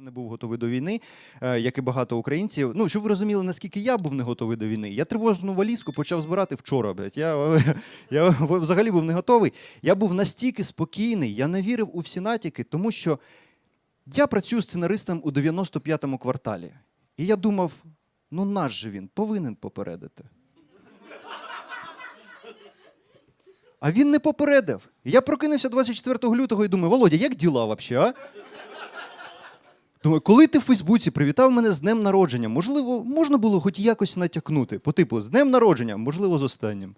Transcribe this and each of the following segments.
не був готовий до війни, е, як і багато українців. Ну, щоб ви розуміли, наскільки я був не готовий до війни. Я тривожну валізку почав збирати вчора. Блядь. Я, я взагалі був не готовий. Я був настільки спокійний, я не вірив у всі натяки, тому що я працюю сценаристом у 95-му кварталі. І я думав, ну наш же він повинен попередити. А він не попередив. Я прокинувся 24 лютого і думаю, Володя, як діла взагалі? Думаю, коли ти в Фейсбуці привітав мене з днем народження, можливо, можна було хоч якось натякнути. По типу, з днем народження, можливо, з останнім.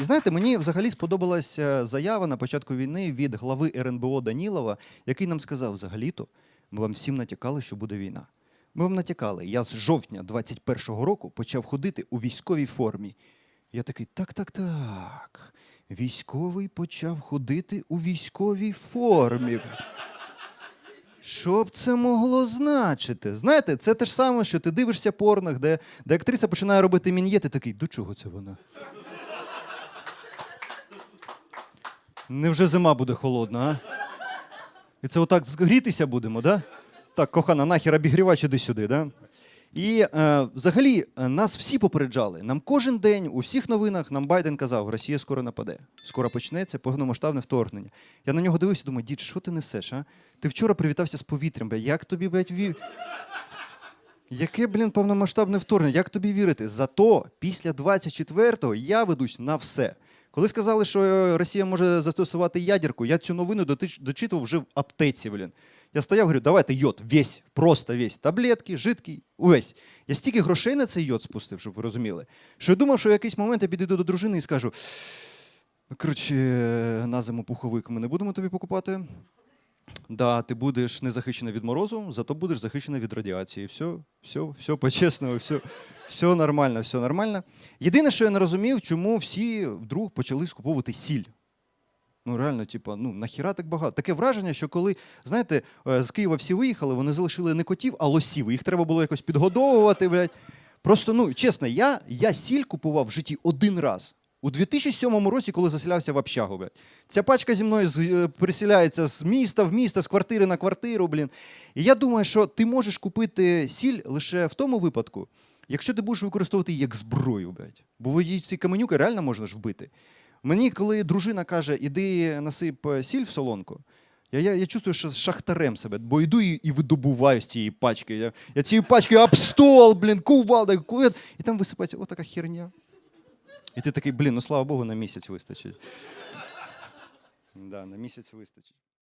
І знаєте, мені взагалі сподобалася заява на початку війни від глави РНБО Данілова, який нам сказав: взагалі-то ми вам всім натякали, що буде війна. Ми вам натякали. Я з жовтня 21-го року почав ходити у військовій формі. Я такий, так, так, так. Військовий почав ходити у військовій формі. Що б це могло значити? Знаєте, це те ж саме, що ти дивишся порнах, де, де актриса починає робити мін'єти, такий, до чого це вона? Невже зима буде холодна, а? І це отак грітися будемо, да? Так, кохана, нахер обігрівач, іди сюди, да? І е, взагалі е, нас всі попереджали. Нам кожен день у всіх новинах нам Байден казав, Росія скоро нападе, скоро почнеться повномасштабне вторгнення. Я на нього дивився, думаю, дід, що ти несеш? А? Ти вчора привітався з повітрям, бля, як тобі, блядь, ві... Яке, блін, повномасштабне вторгнення? Як тобі вірити? Зато після 24-го я ведусь на все. Коли сказали, що е, Росія може застосувати ядерку, я цю новину дочитував вже в аптеці, блін. Я стояв, говорю, давайте йод, весь, просто весь. Таблетки, жидкий, увесь. Я стільки грошей на цей йод спустив, щоб ви розуміли. Що я думав, що в якийсь момент я підійду до дружини і скажу: «Ну, коротше, на зиму пуховик ми не будемо тобі покупати. Да, ти будеш не захищена від морозу, зато будеш захищена від радіації. Все, все, все по-чесному, все, все нормально, все нормально. Єдине, що я не розумів, чому всі вдруг почали скуповувати сіль. Ну, реально, типа, ну нахіра так багато. Таке враження, що коли, знаєте, е, з Києва всі виїхали, вони залишили не котів, а лосів. Їх треба було якось підгодовувати, блядь. Просто, ну, чесно, я, я сіль купував в житті один раз. У 2007 році, коли заселявся в общагу, блядь. Ця пачка зі мною з- е, переселяється з міста в місто, з квартири на квартиру, блін. І я думаю, що ти можеш купити сіль лише в тому випадку, якщо ти будеш використовувати її як зброю, блядь. Бо її ці каменюки реально можна ж вбити. Мені, коли дружина каже, іди насип е, сіль в солонку, я, я, я чувствую, що шахтарем себе, бо йду і, і видобуваю з цієї пачки. Я, я цією пачки об стол, блін, кувалда, кувет, і там висипається отака херня. І ти такий, блін, ну слава Богу, на місяць вистачить. Да, на місяць вистачить.